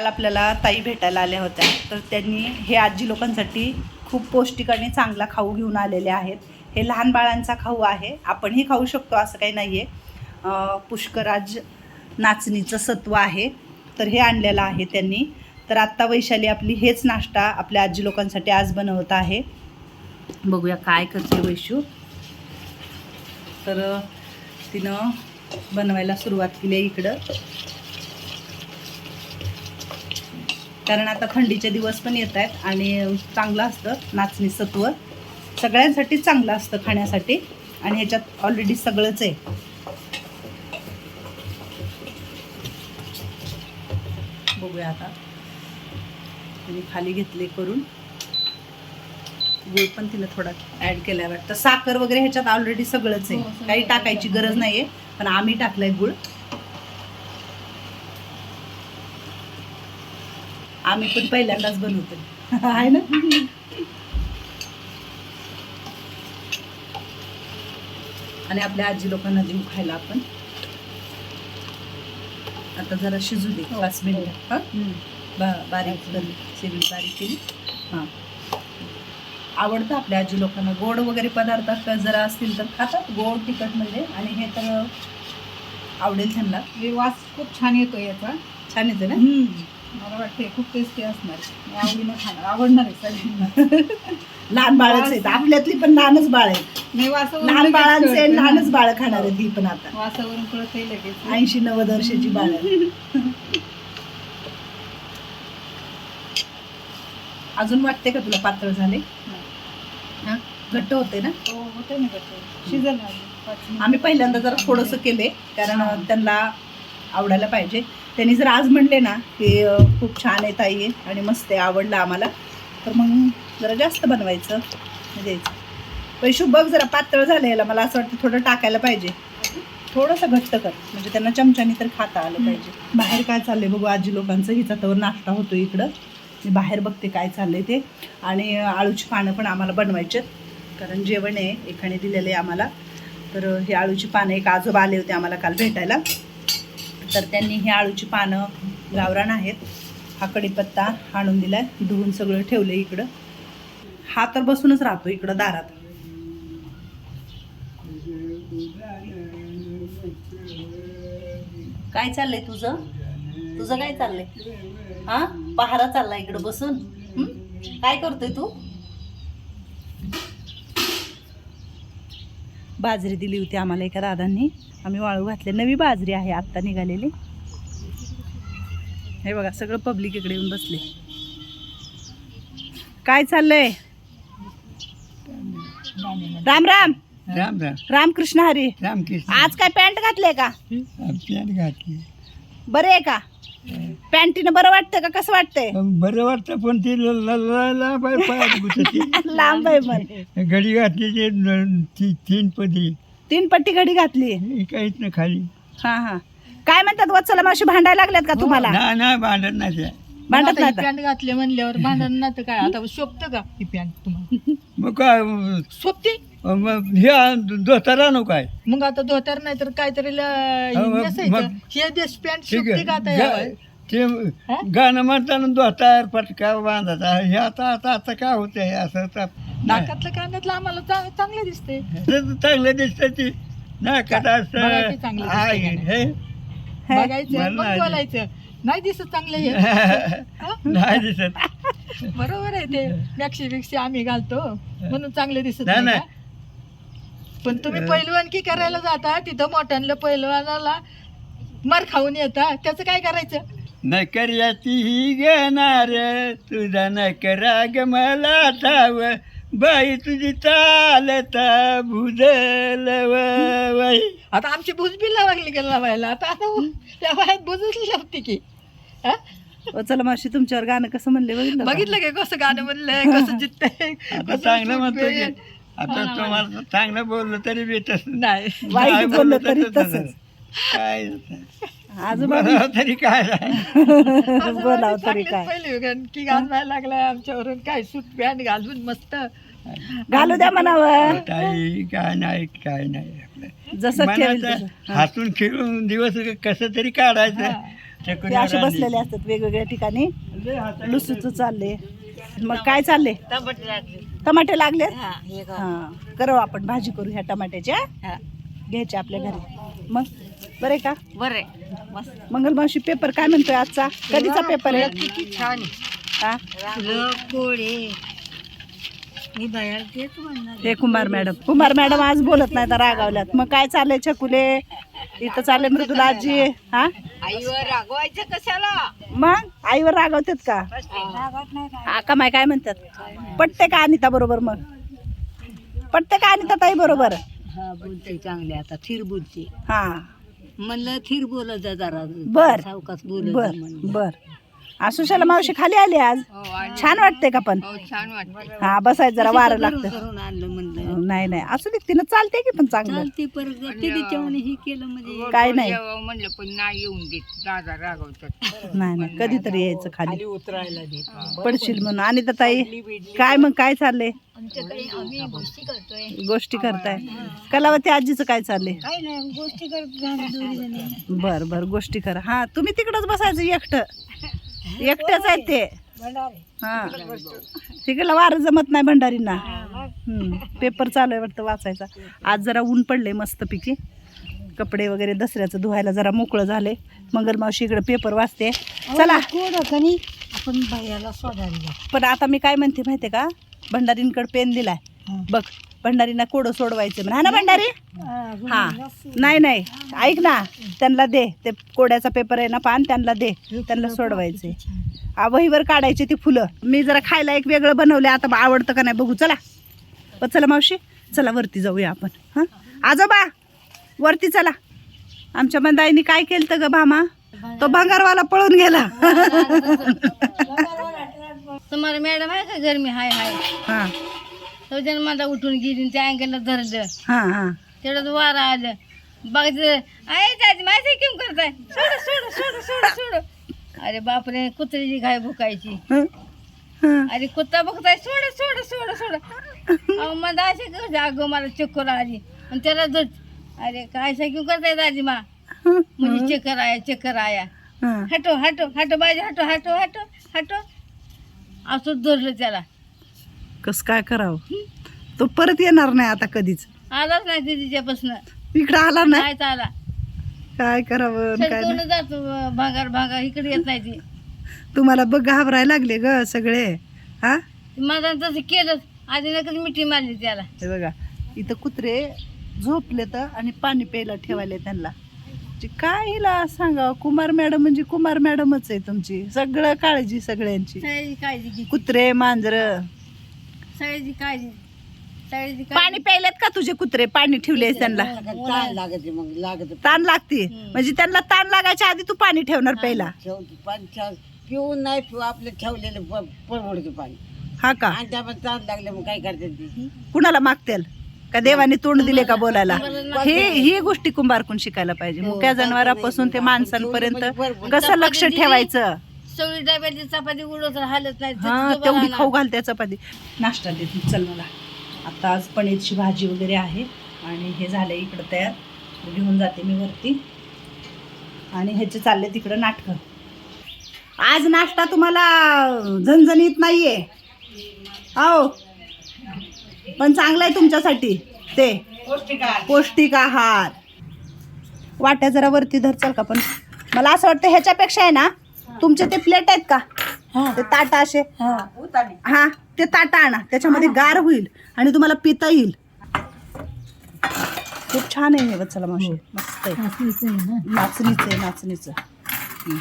काल आपल्याला ताई भेटायला आल्या होत्या. तर त्यांनी हे आजी लोकांसाठी खूप पौष्टिक आणि चांगला खाऊ घेऊन आलेले आहेत. हे लहान बाळांचा खाऊ आहे. आपणही खाऊ शकतो असं काही नाही आहे पुष्कराज नाचणीचं सत्व आहे. तर हे आणलेलं आहे त्यांनी. तर आत्ता वैशाली आपली हेच नाश्ता आपल्या आजी लोकांसाठी आज बनवत आहे. बघूया काय करते वैशू. तर तिनं बनवायला सुरुवात केली आहे इकडं. कारण आता थंडीचे दिवस पण येत आहेत आणि चांगलं असतं नाचणी सत्व सगळ्यांसाठीच चांगलं असतं खाण्यासाठी आणि ह्याच्यात ऑलरेडी सगळंच आहे. बघूया आता. तिने खाली घेतले करून. गुळ पण तिने थोडा ॲड केलाय वाटतं. साखर वगैरे ह्याच्यात ऑलरेडी सगळंच हो, आहे सगळं काही टाकायची. गरज नाहीये पण आम्ही टाकलाय गुळ. आम्ही पण पहिल्यांदाच बनवतो आहे ना? आणि आपल्या आजी लोकांना देऊ खायला आपण. आता जरा शिजू दे पाच मिनिटं. हां? बा बारीक शेवटी बारीक केली. हां. आवडतं आपल्या आजी लोकांना. गोड वगैरे पदार्थ क- जरा असतील तर खातात. गोड तिखट म्हणजे. आणि हे तर आवडेल त्यांना. हे वास खूप छान येतो याचा. छान येते ना? मला वाटते खूप टेस्टी असणार. मी आवडीनं खाणार. आवडणार आहे सगळ्यांना. लहान बाळच आहेत आपल्यातली पण लहानच बाळ आहेत वासावरून लहान लगेच बाळांचे कळतं. लहानच बाळ खाणार आहेत ही पण आता. वासावरून कळतंय लगेच. ऐंशी नव्वद वर्षाची बाळ अजून वाटते का तुला पातळ झाले? हा? घट्ट होते ना? हो होते ना कसं शिजल. आम्ही पहिल्यांदा जरा थोडंसं केले कारण त्यांना आवडायला पाहिजे. त्यांनी जर आज म्हणले ना की खूप छान आहे ताई आणि मस्त आहे आवडलं आम्हाला तर मग जरा जास्त बनवायचं. द्यायचं पैशू बघ जरा पातळ झालं याला मला असं वाटतं थोडं टाकायला पाहिजे. थोडंसं घट्ट कर म्हणजे त्यांना चमच्यानी तर खाता आलं पाहिजे. बाहेर काय चाललंय बघू आजी लोकांचं हिचा तर नाश्ता होतो इकडं. मी बाहेर बघते काय चाललंय ते. आणि आळूची पानं पण आम्हाला बनवायची कारण जेवण आहे एकाने दिलेलं आहे आम्हाला. तर हे आळूची पानं एक आजोबा आले होते आम्हाला काल भेटायला. तर त्यांनी ही आळूची पानं गावरान आहेत. हा कडीपत्ता आणून दिला धुवून सगळं ठेवलं इकडं. हा तर बसूनच राहतो इकडं दारात. काय चाललंय तुझं? तुझं काय चाललंय? हा? पहारा चाललाय इकडं बसून. काय करतोय तू? बाजरी दिली होती आम्हाला एका दादांनी. आम्ही वाळू घातले. नवी बाजरी आहे आत्ता निघालेली. हे बघा सगळं पब्लिक इकडे येऊन बसले. काय चाललंय? राम राम. राम राम. रामकृष्ण हरी. रामकृष्ण. आज काय पॅन्ट घातले का? पॅन्ट घातली. बरे आहे का? पॅन्टीनं बरं वाटतं का? कसं वाटतंय? बरं वाटतं पण ती ल- ल- ल- लांब आहे पायात. लांब आहे पण. घडी घातली ते न- ती तीन पदरी. तीन पट्टी घडी घातली? हे काहीच नाही खाली. हा हा. काय म्हणतात वत्सला मावशी भांडायला लागल्यात का तुम्हाला? नाही नाही भांडत नाही ते. भांडत आता नाही ही पॅन्ट घातली म्हणल्यावर भांडण ना तर काय? आता शोभतं का ही पॅन्ट तुम्हाला? मग काय शोभते? मग हे धोतारा नको काय मग आता धोतर नाही तर काहीतरी ल- हो, मग- नेसायचं मग- हे देश पॅन्ट ठीक आहे? ते हा? गाणं म्हणताना धोतार पटका बांधायचा हे आता आता आता काय होतं हे असं आता. नाकातलं कानातलं आम्हाला चा- चांगलं दिसते ते चांगलं दिसतं ती नाही का बघा की असं चांगलं हा, दिसतंय का हे बघायचं मला मग नाही. बोलायचं नाही दिसत चांगलं हे हा? नाही दिसत बरोबर आहे ते मॅक्सी बिक्सी आम्ही घालतो म्हणून चांगलं दिसत नाही, नाही नाही. का? पण तुम्ही पहिलवानकी करायला जाता तिथं मोठ्यांना पहिलवानाला मार खाऊन येता. त्याचं काय करायचं? नकऱ्याची ही घेणार तुझा नकरा ग मला ठाव बाई तुझी चालता भुजल बाई आता आमची भुज बी लावली गेला लावायला. आता आता त्या वयात भुजच लावते की हा? चला मावशी तुमच्यावर गाणं कसं म्हणले बघितलं का? बघितलं का? कसं गाणं म्हणलंय? कसं जिततंय? आता चांगलं म्हणतो की. आता तुम्हाला चांगलं बोललं तरी बी तसं नाही. वाईट बोललं तरी तसं तसंच. काय आजोबा बरं तरी काय बोलावं तरी काय? पहिले की घालवायला लागलाय आमच्यावरून. काय सूट पॅन्ट घालून मस्त. घालू द्या म्हणावं. ताई काय नाही काय नाही. आपलं जसं ठेवेल मनाचं तसं. हसून खेळून दिवस कसं तरी काढायचं. हा. ते असे बसलेले असतात वेगवेगळ्या ठिकाणी. लुसूच चालले मग काय चालले टमाटे लागले. हा करू आपण भाजी करू ह्या टमाट्याच्या घ्यायच्या आपल्या घरी. मग? बरे का? बरे मंगल मावशी पेपर काय म्हणतोय आजचा? कधीचा पेपर आहे? किती छान हा? कोळे मी बाहेर तेच म्हणणार हे कुमार मॅडम. कुमार मॅडम आज बोलत नाही तर रागावल्यात. मग काय चाललंय छकुले? इथं चालले मृदुला आजी. हा? आईवर रागवायचं कशाला? मग? आईवर रागवतात का? हा का माय काय म्हणतात? पटते का अनिता बरोबर मग? पटते का अनिता ताई बरोबर? हा बोलते चांगले आता थिर बोलते. हा. म्हणलं थिर बोलत जा जरा. बर. सावकाश बोलत बर म्हणलं. बर. सुशाला मावशी खाली आली आज. हो, छान वाटते का पण? हो, छान वाटतं हा बसायचं जरा वारं लागतं. करून आणलं म्हणलं. नाही नाही असू दे तिनं चालते की पण चांगलं. परत हे केलं म्हणजे काय नाही. म्हणलं पण नाही येऊन देत. दादा रागवतात. नाही नाही कधीतरी यायचं खाली. उतरायला देत पडशील म्हणून. आणि तर ताई काय मग काय चाललंय? गोष्टी करतोय. गोष्टी करताय. कलावती आजीचं काय चाललंय? काय नाही गोष्टी करत बर बर गोष्टी करा. हा तुम्ही तिकडच बसायचं एकटं. एकट्याच आहेत ते. हा. तिकडला वारं जमत नाही भंडारींना. हम्म. पेपर चालू आहे वाटतं वाचायचा. आज जरा ऊन पडले मस्तपैकी. कपडे वगैरे दसऱ्याचं धुवायला जरा मोकळं झाले मंगल मावशी इकडे पेपर वाचते. चला. आपण पण आता मी काय म्हणते माहितीये का? भंडारींकडे पेन दिलाय. बघ. भंडारींना कोडं सोडवायचं म्हणा. ना भंडारी? हा नाही नाही. ऐक ना त्यांना दे. ते कोड्याचा पेपर आहे ना पान त्यांना दे. त्यांना सोडवायचे आ, वहीवर काढायचे ती फुलं. मी जरा खायला एक वेगळं बनवलं आता बा- आवडतं का नाही बघू. चला. ब चला मावशी. चला वरती जाऊया आपण. हां? आजोबा वरती चला. आमच्या मंदाईनी काय केलं ग भामा? तो भंगारवाला. पळून गेला. तुम्हाला मॅडम आहे का? गरमी हाय हाय. हां. तो माझा उठून गेली त्या अँगलला धरलं. हां हां. वारा आलं. बघायचं आहे दादी माझं केम करताय? सोड सोड सोड सोड सोड. अरे बापरे कुत्रीची घाय भुकायची. अरे कुत्ता बघताय सोड सोड सोड सोड. मला असे अगं मला चक्कर आली. आणि त्याला धर अरे काय सायकिल करताय दादी मा. म्हणजे चक्कर आया चक्कर आया. हटो हटो हटो बाजी हटो हटो हटो हटो. असं धरलं त्याला. कसं काय करावं? तो परत येणार नाही आता कधीच. आलाच नाही ते तिच्यापासून. इकडं आला नाही? काय चाला काय करावं आणि काय. जातो भागार भागार इकडे येत नाही ती. तुम्हाला बघ घाबरायला लागले ग सगळे. हा? माझा तसं केलंच आधी नकच मिठी मारली त्याला. हे बघा इथं कुत्रे झोपले तर आणि पाणी प्यायला ठेवायले त्यांना. जे काय हिला सांगा कुमार मॅडम म्हणजे कुमार मॅडमच आहे तुमची. सगळं काळजी सगळ्यांची. सगळ्याची काळजी घे. कुत्रे मांजर. काळजी. पाणी प्यायलेत का तुझे कुत्रे? पाणी ठेवले त्यांना. ताण लागत मग लागत ताण लागते. म्हणजे त्यांना ताण लागायच्या आधी तू पाणी ठेवणार पहिला पिऊन नाही पिऊ आपलं ठेवलेलं परवडतं पाणी. हा का? आणि त्यामध्ये ताण लागले मग काय करतात ती? कुणाला मागतेल का देवाने तोंड दिले का बोलायला? हे ही गोष्टी कुंभारकून शिकायला पाहिजे. मुक्या जनावरापासून ते माणसांपर्यंत कसं लक्ष ठेवायचं? सगळी डब्याची चपाती हालत नाही हा तेवढी खाऊ घाल त्या चपाती. नाश्ता देते. चल मला. आता आज पनीरची भाजी वगैरे आहे आणि हे झालं इकडं तयार. घेऊन जाते मी वरती. आणि ह्याचे चालले तिकडं नाटकं. आज नाश्ता तुम्हाला झणझणीत नाहीये. हो. पण चांगला आहे तुमच्यासाठी. ते. पौष्टिक आहार. वाट्या जरा वरती धर चल का पण. मला असं वाटतं ह्याच्यापेक्षा आहे ना तुमचे ते प्लेट आहेत का? ते ताट असे. हा. ते ताट आणा. त्याच्यामध्ये गार होईल आणि तुम्हाला पिता येईल. खूप छान आहे हे चला मावशी. मस्त आहे. नाचणीचं आहे नाचणीचं हं.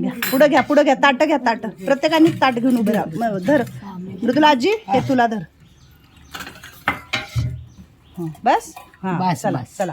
घ्या. पुढं घ्या पुढं घ्या. ताट घ्या ताट. प्रत्येकाने ताट घेऊन उभे राहा. धर. मृदुला आजी हे तुला धर. हं, बस? हा चला चला.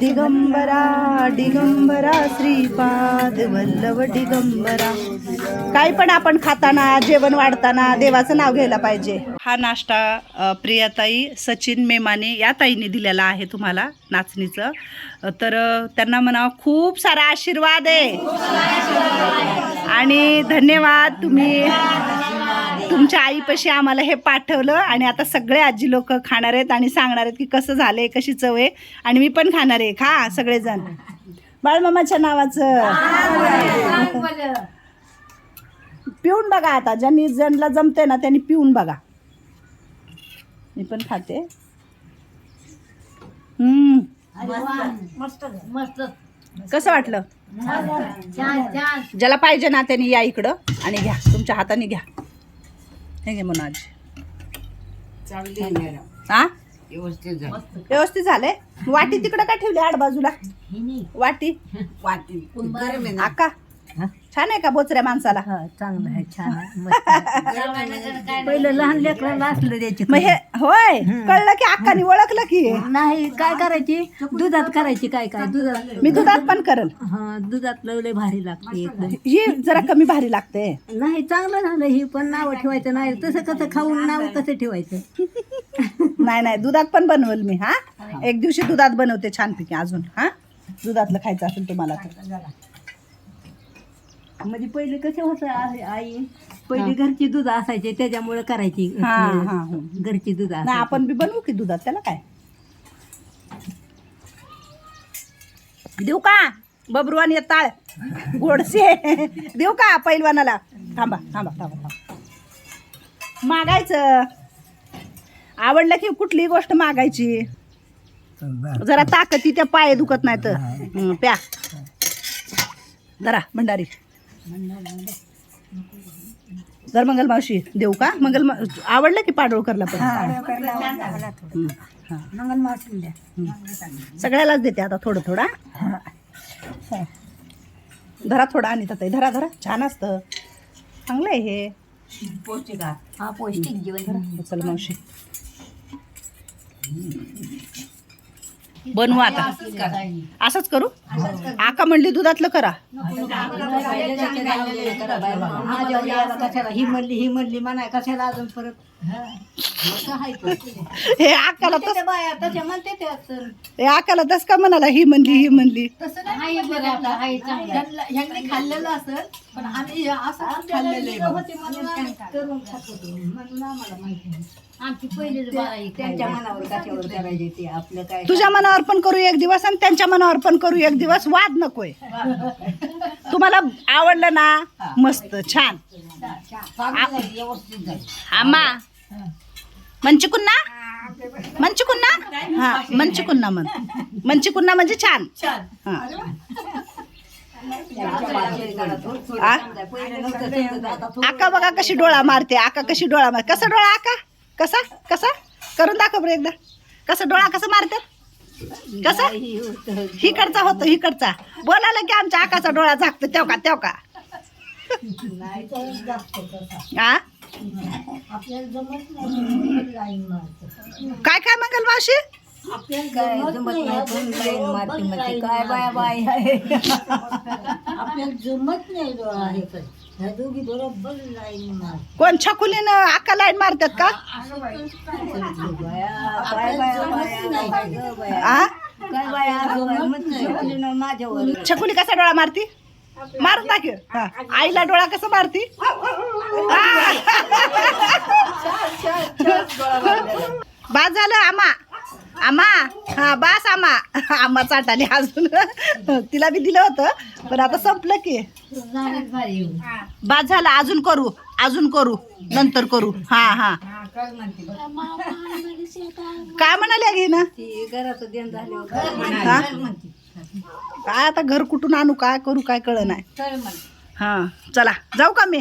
दिगंबरा दिगंबरा श्रीपाद वल्लभ दिगंबरा. काही पण आपण खाताना जेवण वाढताना देवाचं नाव घ्यायला पाहिजे. हा नाश्ता प्रियाताई सचिन मेमाने या ताईने दिलेला आहे तुम्हाला नाचणीचं. तर त्यांना म्हणा खूप सारा आशीर्वाद आहे. आणि धन्यवाद तुम्ही. तुमच्या आईपाशी आम्हाला हे पाठवलं आणि आता सगळे आजी लोक खाणार आहेत आणि सांगणार आहेत की कसं झालंय कशी चव आहे आणि मी पण खाणार आहे. खा सगळेजण. बाळमामाच्या नावाचं. पिऊन बघा आता. ज्यांनी ज्यांना जमते ना त्यांनी पिऊन बघा. मी पण खाते. हम्म. मस्त मस्त कसं वाटलं ज्याला पाहिजे ना त्यांनी या इकडं आणि घ्या. तुमच्या हाताने घ्या. हे घे म्हणून आजी हा? व्यवस्थित झालंय वाटी तिकडं का ठेवली आड बाजूला? वाटी? आका छान आहे का बोचऱ्या माणसाला? चांगलं आहे छान आहे पहिलं लहान लेकराला असलं द्यायची मग हे होय कळलं की अक्कानी ओळखलं की? नाही काय करायची? दुधात करायची काय काय? दुधात मी दुधात पण करल. हा दुधात लवले भारी लागते एकदम. ही जरा कमी भारी लागते. नाही चांगलं झालं ही पण नाव ठेवायचं नाही. तसं कसं खाऊन नाव कसं ठेवायचं? नाही नाही दुधात पण बनवल मी हा? एक दिवशी दुधात बनवते छानपैकी अजून हा? दुधातलं खायचं असेल तुम्हाला तर. म्हणजे पहिले कसे होतं आ- आई? पहिले घरची दूध असायचे त्याच्यामुळे करायची हा, हा, हा. घरची दूध असायची. आपण बी बनवू की दुधात? त्याला काय? देऊ का? बबरुवान येताळ गोडसे. देऊ का पैलवानाला? थांबा थांबा थांबा थांबा. मागायचं. आवडलं की कुठलीही गोष्ट मागायची. जरा ताकद त्या पाय दुखत नाही तर हं, प्या. जरा भंडारी. जर मंगल मावशी देऊ का? मंगल आवडलं की पाडोळकरला पण? हं, हां. सगळ्यालाच देते आता थोडं थोडा. धरा थोडा आणि ताई धरा धरा. छान असतं. चांगलं आहे हे. हा पौष्टिक जीवन. चल मावशी. बनवू आता. असंच करू. आका म्हणली दुधातलं करा. ही म्हणली ही म्हणली म्हणाय कशाला अजून परत? हे आकाला तस त्या बाया तशा म्हणते ते असं. हे आकाला तस का म्हणाला ही म्हणली ही म्हणली. हाय बरं आपलं, हाय चांगलं. आहे. खाल्लेलं असेल पण आम्ही असं खाल्लेलं होते म्हणून आम्ही करून खात होतो. म्हणून आम्हाला माहिती आहे. आमची पहिलीच बाई त्यांच्या मनावर कशावर करायचे ते? आपलं काय तुझ्या मनावर पण करू एक दिवस आणि त्यांच्या मनावर पण करू एक दिवस. वाद नकोय. तुम्हाला आवडलं ना? मस्त छान. आम्हा मंचिकुन्ना? मंचिकुन्ना? हा मंचिकुन्ना म्हण. मंचिकुन्ना म्हणजे छान. हा. आ? आका बघा कशी डोळा मारते आका कशी डोळा मार कसा डोळा आका? कसा? कसा? करून दाखव बरं एकदा. कसा डोळा कसा मारतात कसा? हिकडचा होतो हिकडचा. बोलायला की आमच्या आकाचा डोळा झाकतो तेव का तेव का? काय काय मंगल मावशी? काय जमत नाही पण लाईन मारती म्हणते. काय बाया बाय? आहे आपल्याला जमत नाही डोळा पण. ह्या दोघी बरोबर लाईन मार कोण छकुलीनं आका लाईन मारतात का? बाया काय बाया बाया काय गं बाया. आ? काय बाया असं बाया म्हणते. मुलीनं माझ्यावर. छकुली कसा डोळा मारती? मारून दाखव हा. आईला डोळा कसा मारती? बास झालं आमा. आमा. हा बास आमा. आम्हा चाटाली अजून. तिला बी दिलं होतं पण आता संपलं की. बास झालं अजून करू अजून करू नंतर करू. हा हा. काय म्हणाले घे ना काय आता घर कुठून आणू काय करू काय कळ नाही. हा चला जाऊ का मी?